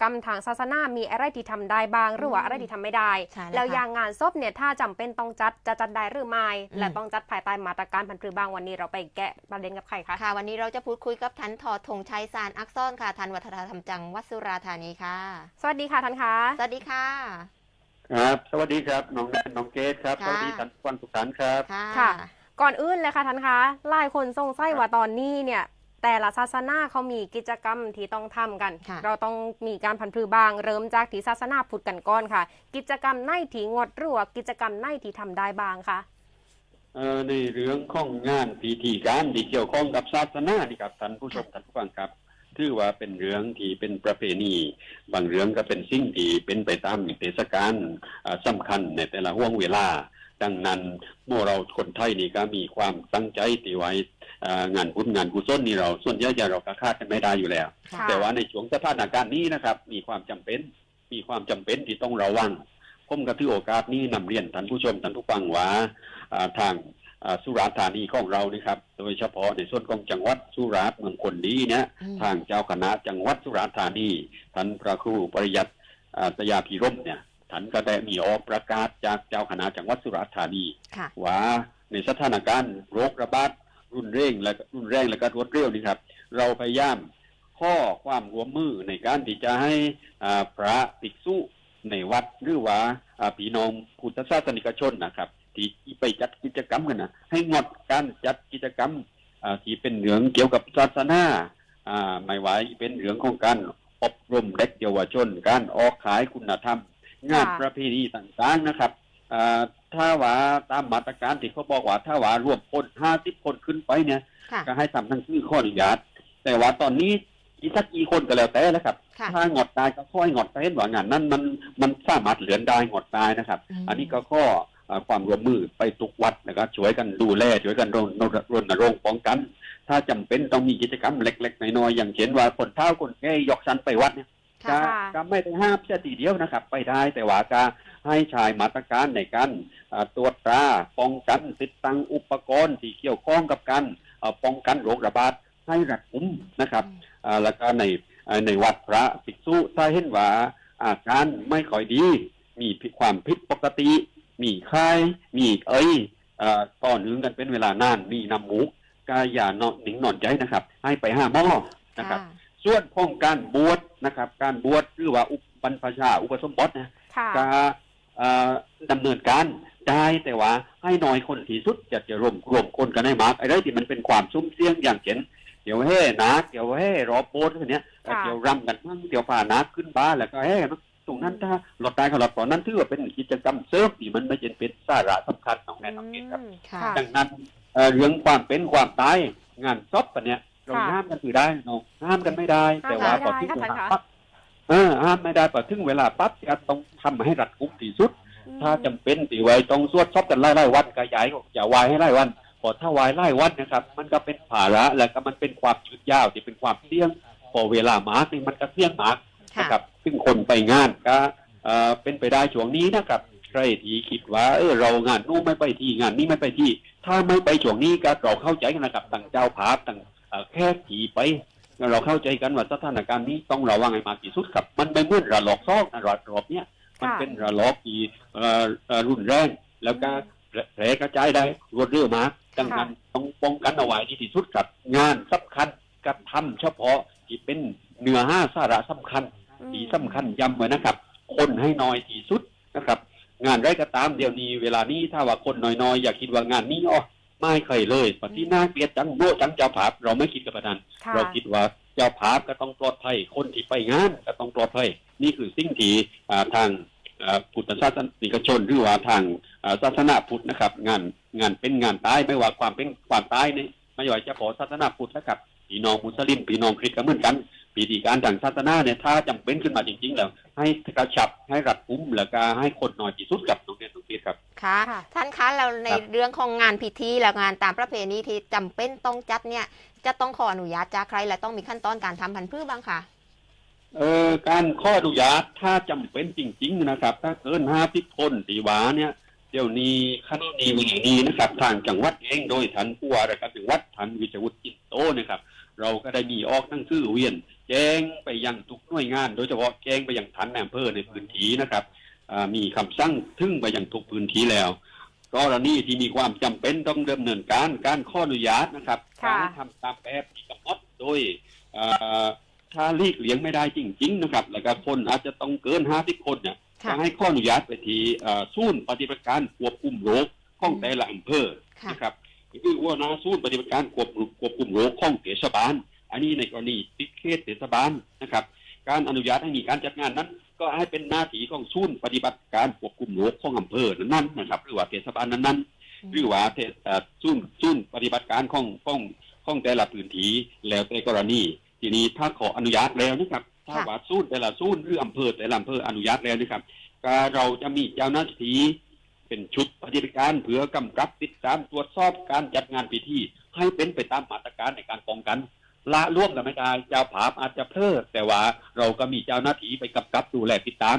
กรรมทางศาสนามีอะไรที่ทำได้บ้างหรือว่าอะไรที่ทำไม่ได้ใช่แล้วแล้วค่ะอย่างงานศพเนี่ยถ้าจำเป็นต้องจัดจะจัดได้หรือไม่อืมและต้องจัดภายใต้มาตรการพันธุ์พืชบ้างวันนี้เราไปแกะประเด็นกับใครคะค่ะ วันนี้เราจะพูดคุยกับทันทอธงชัยสารอักษรค่ะทันวัฒนธรรมจังหวัดสุราษฎร์ธานีค่ะ สวัสดีค่ะท่านคะสวัสดีค่ะครับ สวัสดีครับน้องแนนน้องเกดครับค่ะสวัสดีท่านผู้ฟังทุกท่านครับค่ะค่ะก่อนอื่นเลยค่ะท่านคะหลายคนสงสัยว่าตอนนี้เนี่ย แต่ละศาสนาเขามีกิจกรรมที่ต้องทำกันค่ะเราต้องมีการพันธุ์พืชบ้าง เริ่มจากที่ศาสนาพุทธกันก่อนค่ะ กิจกรรมไหนที่งดหรือว่ากิจกรรมไหนที่ทำได้บ้างคะเอ่อในเรื่องของงานพิธีการที่เกี่ยวข้องกับศาสนานี่ครับท่านผู้ชมท่านผู้ฟังครับถือว่าเป็นเรื่องที่เป็นประเพณีบางเรื่องก็เป็นสิ่งที่เป็นไปตามเทศกาลอ่าสำคัญในแต่ละห่วงเวลา ดังนั้นเมื่อเราคนไทยนี่ก็มีความตั้งใจที่ไว้อ่างานบุญงานกุศลนี่เราส่วนใหญ่จะเราก็คาดกันไม่ได้อยู่แล้วค่ะแต่ว่าในช่วงสถานการณ์นี้นะครับ มีความจำเป็นมีความจำเป็นที่ต้องระวังผมก็ถือโอกาสนี้นำเรียนท่านผู้ชมท่านผู้ฟังว่าอ่าทางอ่าสุราษฎร์ธานีของเรานี่ครับ โดยเฉพาะในส่วนของจังหวัดสุราษฎร์เมืองคนดีเนี่ยอืมทางเจ้าคณะจังหวัดสุราษฎร์ธานีท่านพระครูปริยัติอ่าตยาพิรมเนี่ย ท่านก็ได้มีออกประกาศจากเจ้าคณะจังหวัดสุราษฎร์ธานีค่ะว่าในสถานการณ์โรคระบาดรุนเร่งและรุนแรงและก็รวดเร็วนี่ครับ เราพยายามข้อความร่วมมือในการที่จะให้อ่าพระภิกษุในวัดหรือว่าอ่าพี่น้องพุทธศาสนิกชนนะครับ ที่ไปจัดกิจกรรมกันนะให้งดการจัดกิจกรรมอ่าที่เป็นเรื่องเกี่ยวกับศาสนาอ่าไม่ว่าเป็นเรื่องของการอบรมเด็กเยาวชน การออกขายคุณธรรม งานค่ะประเพณีต่างๆนะครับอ่าถ้าว่าตามมาตรการที่เขาบอกว่าถ้าว่ารวมคนห้าสิบคนขึ้นไปเนี่ยค่ะก็ให้ทำทั้งชื่อข้ออนุญาตแต่ว่าตอนนี้อีกสักกี่คนก็แล้วแต่แล้วครับค่ะถ้างดตายก็ค่อยงดไปเห็นว่างานนั้นมันมันสามารถเหลือนได้งดตายนะครับอืมอันนี้ก็ข้ออ่าความร่วมมือไปทุกวัดนะครับช่วยกันดูแลช่วยกันรณรณรงค์ป้องกัน ถ้าจำเป็นต้องมีกิจกรรมเล็กๆน้อยๆอย่างเช่นว่าคนเฒ่าคนแก่ยกชันไปวัดเนี่ย ก็ค่ะก็ไม่ได้ห้ามแค่ทีเดียวนะครับ ไปได้แต่ว่าก็ให้ชายมาตรการในการอ่าตรวจตราป้องกันติดตั้งอุปกรณ์ที่เกี่ยวข้องกับการอ่าป้องกันโรคระบาดให้รัดกุมนะครับอ่าแล้วก็ในอ่าในวัดพระภิกษุถ้าเห็นว่าอาการไม่ค่อยดี มีความผิดปกติ มีไข้มีเอ้ยอ่าต่อเนื่องกันเป็นเวลานานมีน้ำมูกก็อย่านอนหนิงนอนใจนะครับ ให้ไปห้าหม้อนะครับ ส่วนของการบวชนะครับ การบวชหรือว่าอุปบรรพชา อุปสมบทนะค่ะก็เอ่อดำเนินการได้แต่ว่าให้น้อยคนที่สุดจะจะรวมรวมคนกันให้มากไอ้ไรที่มันเป็นความซุ่มเสี่ยงอย่างเช่นเดี๋ยวเฮ่นักเดี๋ยวเฮ่รอโบสอะไรเนี้ยค่ะเดี๋ยวรำกันมั่งเดี๋ยวผ่านักขึ้นบ้านแล้วก็เฮ่นะตรงนั้นถ้าหลอดตายเขาหลอดก่อนนั้นถือว่าเป็นกิจกรรมเสริมที่มันไม่ใช่เป็นสาระสำคัญของแน่นอนครับอืมค่ะค่ะดังนั้นเอ่อเรื่องความเป็นความตายงานซอบปะเนี่ย เราค่ะห้ามกันถือได้เนาะห้ามกันไม่ได้ห้ามแต่ว่าไม่พอได้ถึงค่ะเวท่านลาคะปั๊บเออห้ามไม่ได้พอถึงเวลาปั๊บจะต้องทำให้รัดกุมที่สุด ถ้าจำเป็นตีไว้ต้องสวดซอบกันไล่ไล่ๆวันกระยายอย่าวายให้ไล่วันพอถ้าวายไล่วันนะครับ มันก็เป็นภาระแล้วก็มันเป็นความยืดยาวที่เป็นความเสี่ยงพอเวลามาร์กนี่มันก็เสี่ยงมาร์กค่ะนะครับ ซึ่งคนไปงานก็เอ่อเป็นไปได้ช่วงนี้นะครับใครที่คิดว่าเออเรางานนู้นไม่ไปที่งานนี้ไม่ไปที่ ถ้าไม่ไปช่วงนี้ก็เราเข้าใจกันนะครับต่างเจ้าภาพต่างเอ่อ แค่ขี่ไป เราเข้าใจกันว่าสถานการณ์นี้ต้องระวังให้มากที่สุดครับ มันไม่เหมือนระลอกซอกนะระลอกเนี้ยมันค่ะเป็นระลอกที่เอ่อเอ่อรุนแรงแล้วก็แผลกระจายได้รวดเร็วมากดังนั้นต้องป้องกันเอาไว้ดีที่สุดครับงานสำคัญกระทำเฉพาะที่เป็นเนื้อห้าสาระสำคัญอืมที่สำคัญย้ำไว้นะครับ คนให้น้อยที่สุดนะครับ งานไรก็ตามเดี๋ยวนี้เวลานี้ถ้าว่าคนน้อยๆ อยากคิดว่างานนี้อ๋อ ไม่เคยเลยปฏิน่าเกลียดจังโง่จังเจ้าภาพ เราไม่คิดกับประดานค่ะ เราคิดว่าเจ้าภาพก็ต้องปลอดภัยคนที่ไปงานก็ต้องปลอดภัยนี่คือสิ่งที่อ่าทางอ่าพุทธศาสนิกชนหรือว่าทางอ่าศาสนาพุทธนะครับ งานงานเป็นงานตายไม่ว่าความเป็นความตายนี่ไม่ว่าจะขอศาสนาพุทธนะครับพี่น้องมุสลิมพี่น้องคริสต์ก็เหมือนกัน พิธีการทางศาสนาเนี่ยถ้าจำเป็นขึ้นมาจริง ๆ แล้ว ให้กระชับให้รัดกุมแล้วก็ให้คนน้อยที่สุดกับตรงนี้ตรงนี้ครับค่ะค่ะท่านคะเราในครับเรื่องของงานพิธีและงานตามประเพณีที่จำเป็นต้องจัดเนี่ย จะต้องขออนุญาตจากใคร และต้องมีขั้นตอนการทำพันธุ์พืชบ้างค่ะเอ่อการข้ออนุญาตถ้าจำเป็นจริง ๆ นะครับ ถ้าเกินห้าสิบคนตีหวาเนี่ยเดี๋ยวนี้ขณะนี้วันนี้นะครับ ทางจังหวัดเองโดยท่านผู้ว่าราชการจังหวัดท่านวิชวุฒิจิตโตนะครับ เราก็ได้มีออกหนังสือเวียน แจ้งไปยังทุกหน่วยงาน โดยเฉพาะแจ้งไปยังฐานในอำเภอในพื้นที่นะครับอ่ามีคำสั่งถึงไปยังทุกพื้นที่แล้วกรณีที่มีความจำเป็นต้องดำเนินการการข้ออนุญาตนะครับค่ะการทำตามแบบที่กำหนดโดยอ่าถ้าลีกเลี่ยงไม่ได้จริง ๆ นะครับ แล้วก็คนอาจจะต้องเกินห้าสิบคนเนี่ยค่ะจะให้ข้ออนุญาตไปที่อ่าศูนย์ปฏิบัติการควบคุมโรคของแต่ละอำเภอค่ะนะครับคือว่านาศูนย์ปฏิบัติการควบคุมควบคุมโรคของเทศบาล อันนี้ในกรณีติดเขตเทศบาลนะครับ การอนุญาตให้มีการจัดงานนั้น ก็ให้เป็นหน้าที่ของศูนย์ปฏิบัติการควบคุมโรคของอำเภอนั้นๆนะครับ หรือว่าเทศบาลนั้นๆ หรือว่าเทศเอ่อศูนย์ศูนย์ปฏิบัติการของของของแต่ละพื้นที่แล้วแต่กรณี ทีนี้ถ้าขออนุญาตแล้วนะครับถ้าค่ะว่าศูนย์แต่ละศูนย์หรืออำเภอแต่ละอำเภออนุญาตแล้วนะครับก็เราจะมีเจ้าหน้าที่เป็นชุดปฏิบัติการเพื่อกำกับติดตามตรวจสอบการจัดงานพิธีให้เป็นไปตามมาตรการในการป้องกัน ละล่วงกันไม่ได้เจ้าผาพอาจจะเพลิดแต่ว่าเราก็มีเจ้าหน้าที่ไปกำกับดูแลติดตาม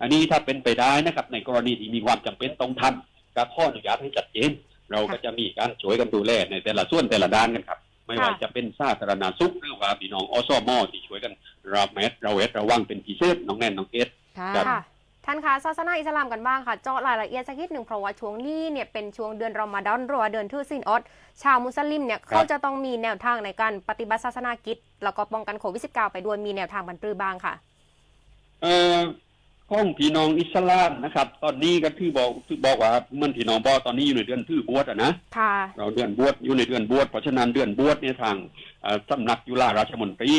อันนี้ถ้าเป็นไปได้นะครับ ในกรณีที่มีความจำเป็นต้องทำก็ข้ออนุญาตให้ชัดเจนเราก็จะมีการช่วยกันดูแลในแต่ละส่วนแต่ละด้านกันครับ ไม่ว่าค่ะจะเป็นสาธารณสุขหรือว่าพี่น้องอสมที่ช่วยกันรับแมสเราเวทระวังเป็นพิเศษน้องแนนน้องเกดค่ะครับค่ะ ท่านคะศาสนาอิสลามกันบ้างค่ะ เจาะรายละเอียดสักนิดหนึ่งเพราะว่าช่วงนี้เนี่ยเป็นช่วงเดือนรอมฎอนหรือว่าเดือนทื่อซินออดชาวมุสลิมเนี่ยเขาจะต้องมีแนวทางในการปฏิบัติศาสนากิจ แล้วก็ป้องกันโควิด -19 ไปด้วยมีแนวทางบรรปรือบ้างค่ะ เอ่อข้องพี่น้องอิสลามนะครับ ตอนนี้ก็ที่บอกที่บอกว่ามันพี่น้องบอกตอนนี้อยู่ในเดือนทื่อบวชอะนะค่ะเราเดือนบวชอยู่ในเดือนบวชเพราะฉะนั้นเดือนบวชเนี่ยทางเอ่อสำนักยุฬาราชมนตรี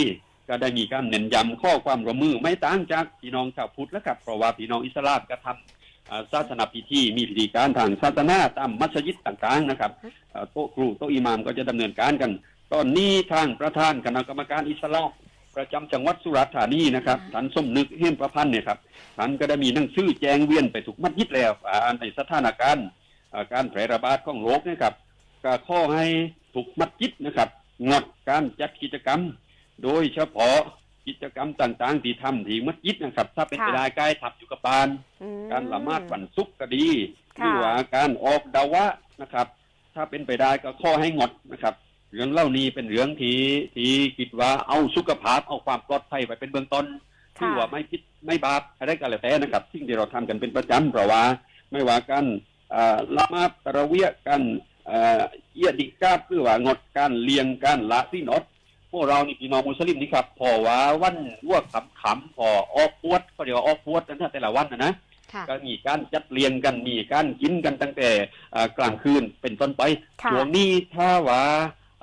ก็ได้มีการเน้นย้ำข้อความร่วมมือไม่ต่างจากพี่น้องชาวพุทธแล้วครับเพราะว่าพี่น้องอิสลามก็ทำเอ่อศาสนาพิธีมีพิธีการทางศาสนาตามมัสยิดต่างๆนะครับเอ่อโต๊ะครูโต๊ะอิหมามก็จะดำเนินการกัน ตอนนี้ทางประธานคณะกรรมการอิสลามประจำจังหวัดสุราษฎร์ธานีนะครับท่านสมนึกเฮมประพันธ์เนี่ยครับท่านก็ได้มีหนังสือแจ้งเวียนไปถูกมัสยิดแล้วอ่าในสถานการณ์อ่าการแพร่ระบาดของโรคเนะครับก็ข้อให้ถูกมัดจิตนะครับงดการจัดกิจกรรม โดยเฉพาะกิจกรรมต่างๆ ที่ทำที่มัดจิตนะครับ ถ้าเป็นค่ะไปได้ใกล้ทับอยู่กับบ้าน อืม การละหมาดวันศุกร์ก็ดีหค่ะ รือว่าการออกดาวะนะครับ ถ้าเป็นไปได้ก็ข้อให้งดนะครับ เรื่องเล่านี้เป็นเรื่องที่ที่คิดว่าเอาสุขภาพเอาความปลอดภัยไปเป็นเบื้องต้นค่ะ ที่ว่าไม่คิดไม่บาปอะไรกันแล้วแต่นะครับ สิ่งที่เราทำกันเป็นประจำเพราะว่า ไม่ว่ากันอ่าละหมาดตะเราะเวียะกันอ่าเอียดิกาบหรือว่างดการเลียงการละที่นอด พวกเรานี่พี่น้องมุสลิมนี่ครับพอว่าวันวัวขำขำๆพอออกปวดก็เดี๋ยวาออกปวดนะแต่ละวันนะนะค่ะก็มีการจัดเรียงกันมีการกินกันตั้งแต่อ่ากลางคืนเป็นต้นไปค่ะช่วงนี้ถ้าว่า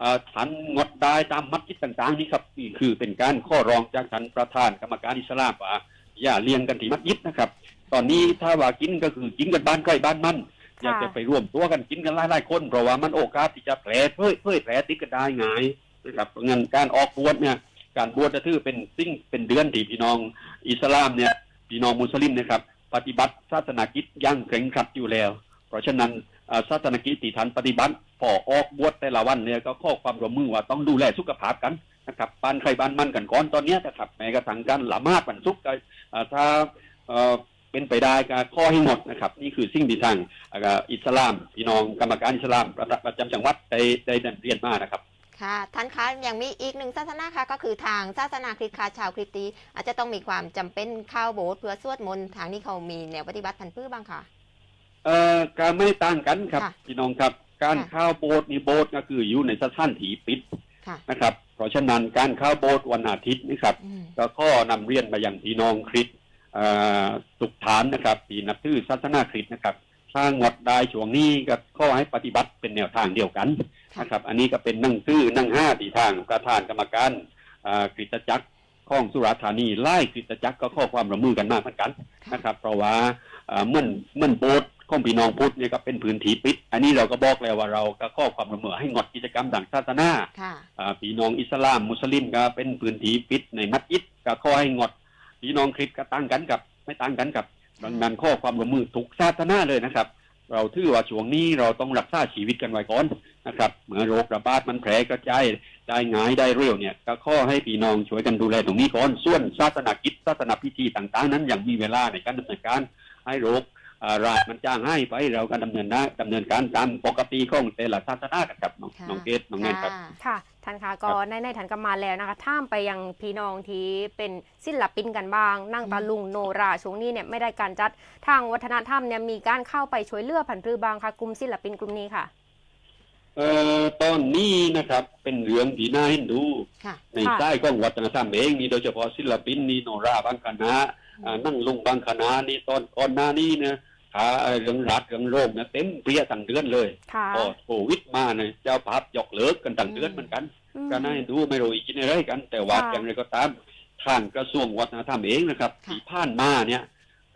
อ่าทันงดได้ตามมัสยิดต่าง ๆ นี่ครับนี่คือเป็นการข้อรองจากท่านประธานกรรมการอิสลามว่าอย่าเรียงกันที่มัสยิดนะครับ ตอนนี้ถ้าว่ากินก็คือกินกันบ้านใกล้บ้านมันอยากจะไปร่วมตัวกันกินกันหลายๆคนเพราะว่ามันโอกาสที่จะแผลเพื่อเพื่อแผลติดกันได้ง่าย นะครับเงั้นการออกบวชเนี่ยการบวชจะถือเป็นสิ่งเป็นเดือนที่พี่น้องอิสลามเนี่ยพี่น้องมุสลิมนะครับ ปฏิบัติศาสนากิจอยังเคร่งครัดอยู่แล้ว เพราะฉะนั้นศาสนากิจที่ท่านปฏิบัติพอออกบวชแต่ละวันเนี่ยก็ข้อความร่วมมือว่าต้องดูแลสุขภาพกันนะครับบ้านใครบ้านมันกันก่อนตอนนี้นะครับแม้กระทั่งการละมาดวันศุกร์ถ้าเป็นไปได้ก็ข้อให้หมดนะครับ นี่คือสิ่งที่ทางอิสลามพี่น้องกรรมการอิสลามประจำจังหวัดได้ได้ได้เรียนมานะครับ ค่ะท่านคะยังมีอีกหนึ่งศาสนาค่ะก็คือทางศาสนาคริสต์ค่ะชาวคริสต์อาจจะต้องมีความจำเป็นเข้าโบสถ์เพื่อสวดมนต์ทางนี้เขามีแนวปฏิบัติพันธุ์พืชบ้างค่ะเอ่อการไม่ต่างกันครับค่ะพี่น้องครับ การค่ะเข้าโบสถ์นี่โบสถ์ก็คืออยู่ในสถานที่ปิดค่ะนะครับ เพราะฉะนั้นการเข้าโบสถ์วันอาทิตย์นะครับอืมก็ข้อนำเรียนมาอย่างพี่น้องคริสต์เอ่อสุขฐานนะครับที่นับถือศาสนาคริสต์นะครับ ถ้างดได้ช่วงนี้ก็ข้อให้ปฏิบัติเป็นแนวทางเดียวกันค่ะนะครับ อันนี้ก็เป็นหนั่งซื่อหนั่งห้าที่ทางประธานกรรมการอ่ากฤษจักรข้องสุราษฎร์ธานีไล่กฤษจักรก็ข้อความร่วมมือกันมากเหมือนกันนะครับ เพราะว่าอ่าเมื่อนเมื่อนโบสถ์ของพี่น้องพุทธเนี่ยก็เป็นพื้นที่ปิด อันนี้เราก็บอกแล้วว่าเราก็ข้อความร่วมมือให้งดกิจกรรมทางศาสนาค่ะอ่าพี่น้องอิสลามมุสลิมก็เป็นพื้นที่ปิดในมัสยิดก็ขอให้งดพี่น้องคริสต์ก็ตั้งกันกับ ไม่ตั้งกันกับ ดังนั้นข้อความร่วมมือทุกศาสนาเลยนะครับ เราถือว่าช่วงนี้เราต้องรักษาชีวิตกันไว้ก่อนนะครับเมื่อโรคระบาดมันแพร่กระจายได้ง่ายได้เร็วเนี่ย ก็ข้อให้พี่น้องช่วยกันดูแลตรงนี้ก่อนส่วนศาสนากิจศาสนาพิธีต่าง ๆ นั้นยังมีเวลาในการดำเนินการให้โรค รายมันจ้างให้ไปเราก็ดำเนินหน้าดำเนินการตามปกติของแต่ละศาสนากันครับน้องค่ะน้องเกตน้องแนนครับค่ะค่ะท่านคะก็ในในฐานกำมาแล้วนะคะท่ามไปยังพี่น้องที่เป็นศิลปินกันบ้าง นั่งตาลุงโนราช่วงนี้เนี่ยไม่ได้การจัดทางวัฒนธรรมเนี่ยมีการเข้าไปช่วยเหลือผันพือบางค่ะกลุ่มศิลปินกลุ่มนี้ค่ะเอ่อตอนนี้นะครับเป็นเรื่องที่น่าเห็นดูค่ะในค่ะใต้ของวัฒนธรรมเองนี่โดยเฉพาะศิลปินนี่โนราบางคณะอ่า นั่งลุงบางคณะนี่ตอนก่อนหน้านี้เนี่ยขาเอ่อเรื่องรัฐเรื่องโรคเนี่ยเต็มเปรี้ยตั้งเดือนเลยค่ะพอโควิดมาเนี่ยเจ้าภาพยกเลิกกันตั้งเดือนเหมือนกันอืมก็น่าเห็นดูไม่รู้อีกกินอะไรกัน แต่ว่าค่ะอย่างไรก็ตามทางกระทรวงวัฒนธรรมเองนะครับค่ะที่ผ่านมาเนี่ย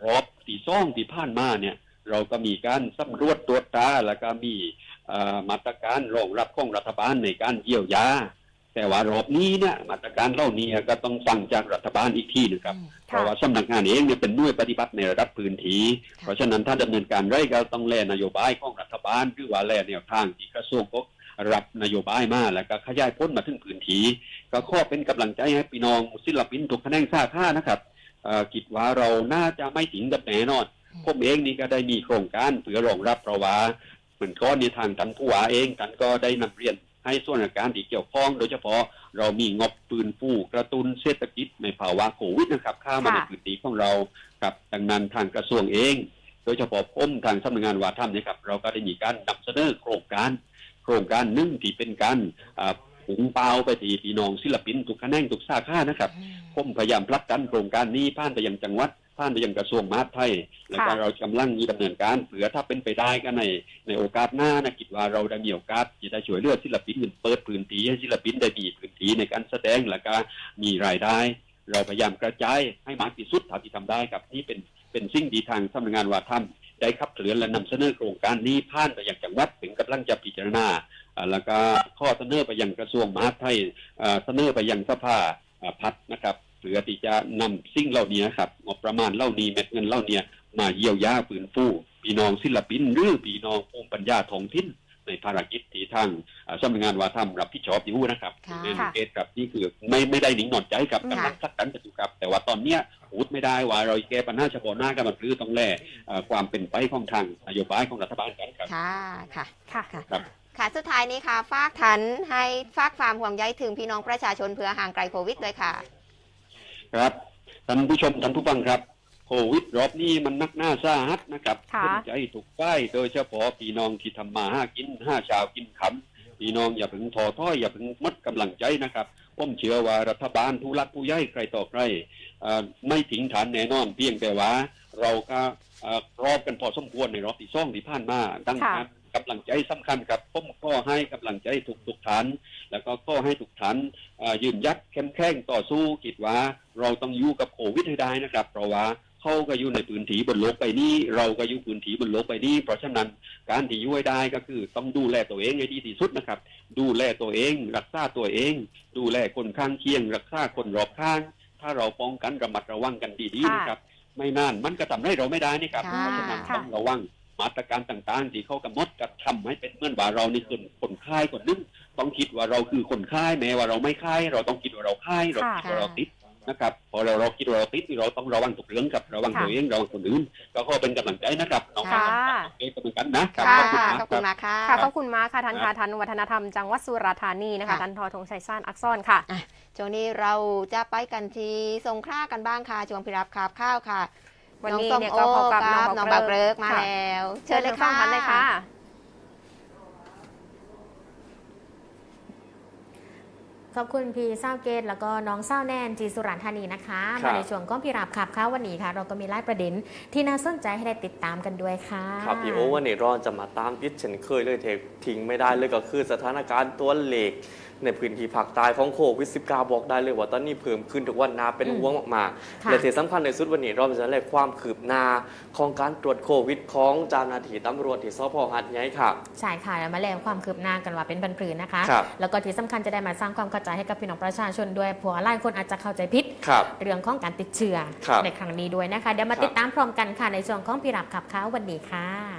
รอบที่ซ่องที่ผ่านมาเนี่ย เราก็มีการสำรวจตรวจตราแล้วก็มีเอ่อมาตรการรองรับของรัฐบาลในการเยียวยา แต่ว่ารอบนี้เนี่ยมาตรการเหล่านี้ก็ต้องฟังจากรัฐบาลอีกทีหนึงครับอืมเพราะว่าสำนักงานเองเนี่ยเป็นหน่วยปฏิบัติในระดับพื้นที่ค่ะเพราะฉะนั้นถ้าดำเนินการไรก็ต้องแลนโยบายของรัฐบาลหรือว่าแลแนวทางที่กระทรวงก็รับนโยบายมาแล้วก็ขยายพ้นมาถึงพื้นที่ก็ขอเป็นกำลังใจให้พี่น้องศิลปินทุกแขนงสาขานะครับเอ่อคิดว่าเราน่าจะไม่ถึงกับแน่นอนผมเองนี่ก็ได้มีโครงการเพื่อรองรับเพราะว่าเหมือนก้อนในทางท่านผู้ว่าเองท่านก็ได้นำเรียน ให้ส่วนราชการที่เกี่ยวข้อง โดยเฉพาะเรามีงบปืนฟูกระตุ้นเศรษฐกิจในภาวะโควิดนะครับข้ามาในพื้นที่ของเราครับดังนั้นทางกระทรวงเอง โดยเฉพาะพมทางสำนักงานวาทำนะครับเราก็ได้มีการนำเสนอโครงการ โครงการหนึ่งที่เป็นการ อ่าหุงเปล่าไปที่พี่น้องศิลปินทุกแขนงทุกสาขานะครับผมพยายามผลักดันโครงการนี้ผ่านไปยังจังหวัดผ่านไปยังกระทรวงมหาดไทย แล้วก็ค่ะเรากำลังมีดำเนินการเผื่อถ้าเป็นไปได้ก็ในในโอกาสหน้านะคิดว่าเราได้มีโอกาสที่จะช่วยเหลือศิลปินเปิดพื้นที่ให้ศิลปินได้มีพื้นที่ในการแสดงแล้วก็มีรายได้ เราพยายามกระจายให้มากที่สุดเท่าที่ทำได้ครับนี่เป็นเป็นสิ่งดีทางสำนักงานวาทำได้ขับเคลื่อนและนำเสนอโครงการนี้ผ่านไปยังจังหวัดถึงกำลังจะพิจารณาอ่า แล้วก็ข้อเสนอไปยังกระทรวงมหาดไทยเอ่อเสนอไปยังสภาเอ่อพัฒน์นะครับเพื่อที่จะนำสิ่งเหล่านี้ครับงบประมาณเหล่านี้เม็ดเงินเหล่านี้มาเยียวยาฟื้นฟูพี่น้องศิลปินหรือพี่น้องภูมิปัญญาท้องถิ่นในภารกิจที่ทางเอ่อสำนักงานวาทำรับผิดชอบอยู่นะครับค่ะในเกตครับนี่คือไม่ไม่ได้หนิงหนอนใจกับค่ะกำลังสักกันกันอยู่ครับ แต่ว่าตอนเนี้ยพูดไม่ได้ว่าเราแก้ปัญหาเฉพาะหน้ากันมันคือต้องแลเอ่อความเป็นไปของทางนโยบายของรัฐบาลกันครับค่ะค่ะค่ะ ค่ะครับค่ะสุดท้ายนี้ค่ะ ฝากทันให้ฝากความห่วงใยถึงพี่น้องประชาชนเพื่อห่างไกลโควิดด้วยค่ะ ครับท่านผู้ชมท่านผู้ฟังครับ โควิดรอบนี้มันนักหน้าสาหัสนะครับค่ะนใจถูกป้ายโดยเฉพาะพี่น้องที่ทำมาห้ากินห้าเชาวกินขำพี่น้องอย่าเพิ่งท้อถอยอย่าเพิ่งหมดกำลังใจนะครับผมเชื่อว่ารัฐบาลผู้รักผู้ใหญ่ใครต่อใครเอ่อไม่ทิ้งฐานแน่นอนเพียงแต่ว่า เราก็เอ่อรอบกันพอสมควรในรอบที่ซ่องที่ผ่านมาดังนั้น กำลังใจสำคัญครับผมก็ให้กำลังใจทุกทุกๆฐาน แล้วก็ก็ให้ทุกฐานอ่ายืนยัดเข้มแข็งต่อสู้คิดว่า เราต้องอยู่กับโควิดให้ได้นะครับ เพราะว่าเขาก็อยู่ในพื้นที่บนโลกใบนี้ เราก็อยู่พื้นที่บนโลกใบนี้ เพราะฉะนั้นการที่อยู่ให้ได้ก็คือต้องดูแลตัวเองให้ดีที่สุดนะครับ ดูแลตัวเอง รักษาตัวเอง ดูแลคนข้างเคียง รักษาคนรอบข้าง ถ้าเราป้องกันระมัดระวังกันดีๆนะครับ ไม่นานมันก็ทำให้เราไม่ได้นี่ครับค่ะเพราะฉะนั้นค่ะต้องระวัง มาตรการต่างๆ ที่เขากำหนดกับทำให้เป็นเหมื่อนว่าเรานี่คือคนไข้คนหนึงต้องคิดว่าเราคือคนไข้แม้ว่าเราไม่ไข้เราต้องคิดว่าเราไข้เราค่ะคิดว่าเราติดนะครับพอเราเราคิดว่าเราติดนี่เราต้องระวังทุกเรื่องครับระวังค่ะตัวเองระวังคนอื่นก็ขอเป็นกำลังใจนะครับน้องค่ะๆเอ๊ะก็เหมือนกันนะครับค่ะขอบคุณมากขอบคคุรัณบมากค่ะค่ะขอบคุณมากค่ะท่านครัค่ะบท่านวัฒนธรรมจังหวัดสุราษฎร์ธานีนะคะค่ะท่านทอธงชัยซ่านอักษรค่ะช่วงนี้เราจะไปกันที่สงขลากันบ้างค่ะช่วงพิรับคาบข้าวค่ะ วันนี้องเนี่ยส้ก็มพบกับโน้องน้องบับากเกเกริริกกมาค่ะแล้ว เชิญเลยค่ะท่านเลยค่ะ ขอบคุณพี่เศร้าเกตแล้วก็น้องเศร้าแนนจีสุรันธานีนะคะครับมาในช่วงก้องพิราบขับข้าววันนี้ค่ะ เราก็มีไล่ประเด็นที่น่าสนใจให้ได้ติดตามกันด้วยค่ะ ครับพี่โอวันนี้เราจะมาตามติดเช่นเคยเลยเททิ้งไม่ได้เลยก็คือสถานการณ์ตัวเลข ในพื้นที่ภาคใต้ของโควิด -19 บอกได้เลยว่าตอนนี้เพิ่มขึ้นทุกวันนาเป็นอืมห่วงมากค่ะๆและที่สำคัญในสุดวันนี้เราจะได้ความคืบหน้าของการตรวจโควิดของเจ้าหน้าที่ตำรวจที่สพหัดใหญ่ครับใช่ค่ะแล้วมาแลงความคืบหน้ากันว่าเป็นบรรพลืนนะคะครับแล้วก็ที่สำคัญจะได้มาสร้างความเข้าใจให้กับพี่น้องประชาชนด้วยเพราะว่าหลายคนอาจจะเข้าใจผิดครับเรื่องของการติดเชื้อครับในครั้งนี้ด้วยนะคะเดี๋ยวมาครับติดตามพร้อมกันค่ะในช่วงของพิราบขับข้าววันนี้ค่ะ